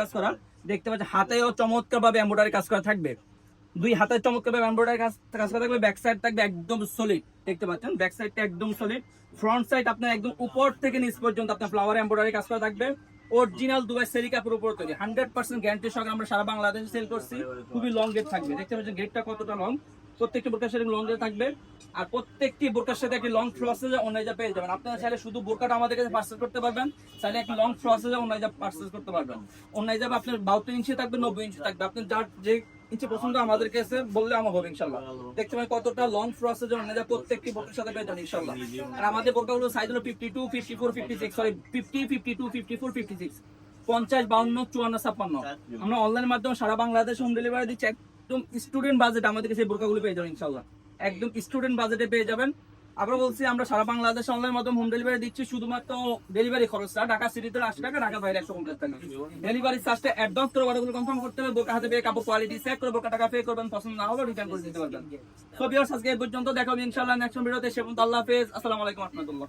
কাজ করা দেখতে পাচ্ছেন, হাতেও চমৎকার ভাবে কাজ করা থাকবে। দুই হাতে চমৎকার ভাবে কাজ করা থাকবে ব্যাক সাইড থাকবে একদম সলিড দেখতে পাচ্ছেন ব্যাক সাইডটা একদম সলিড ফ্রন্ট সাইড আপনার একদম উপর থেকে নিচ পর্যন্ত আপনার ফ্লাওয়ার এমব্রয়ডারি কাজ করা থাকবে। অরিজিনাল দুবাই সেরি কাপড় উপর তৈরি। হান্ড্রেড পার্সেন্ট গ্যারান্টি সঙ্গে আমরা সারা বাংলাদেশে সেল করছি। খুবই লং গেট থাকবে। দেখতে পাচ্ছেন গেটটা কতটা লং প্রত্যেকটি বোরকার সাথে লং থাকবে। আর প্রত্যেকটি বোরকার সাথে একটি লং ফ্রসেজে অনলাইজা পেয়ে যাবেন। আপনারা চাইলে শুধু বোরকাটা আমাদের কাছে পার্সেস করতে পারবেন। চাইলে একটি লং ফ্রসেজে অনলাইজা পার্সেস করতে পারবেন। যাবে আপনার বাহাত্তর ইঞ্চি থাকবে, নব্বই ইঞ্চি থাকবে। আপনার যার যে পছন্দ আমাদের কাছে আমার হবে ইনশাল্লাহ দেখতে পাই কতটা লং প্রসেস প্রত্যেকটি সাথে ইনশাল্লাহ আর আমাদের সাইজ হলো fifty two fifty four fifty six sorry fifty fifty two fifty four fifty six পঞ্চাশ, বাউন্ন, চুয়ান্ন, ছাপ্পান্ন। আমরা অনলাইনের মাধ্যমে সারা বাংলাদেশ হোম ডেলিভারি দিচ্ছি। একদম স্টুডেন্ট বাজেট আমাদের কাছে বোরকাগুলো পেয়ে যাবেন ইনশাল্লাহ একদম স্টুডেন্ট বাজেটে পেয়ে যাবেন। আবার বলছি, আমরা সারা বাংলাদেশ অনলাইন মাধ্যমে হোম ডেলিভারি দিচ্ছি, শুধুমাত্র ডেলিভারি খরচটা ঢাকা সিটিতে আশি টাকা, ঢাকা বাইরে একশো পঞ্চাশ টাকা। ডেলিভারি চার্জটা অ্যাডভান্স করে অর্ডারগুলো কনফার্ম করতে হবে, বোকা হাতে পেয়ে কাপড় কোয়ালিটি চেক করে, বোকা টাকা পে করবেন, পছন্দ না হলে রিটার্ন করে দিতে পারবেন। বিয়ার্স আজকে এই পর্যন্ত দেখাবো ইনশাল্লাহ নেক্সট ভিডিওতে সে আল্লাহ হাফেজ। আসসালামু আলাইকুম রহমতুল্লাহ।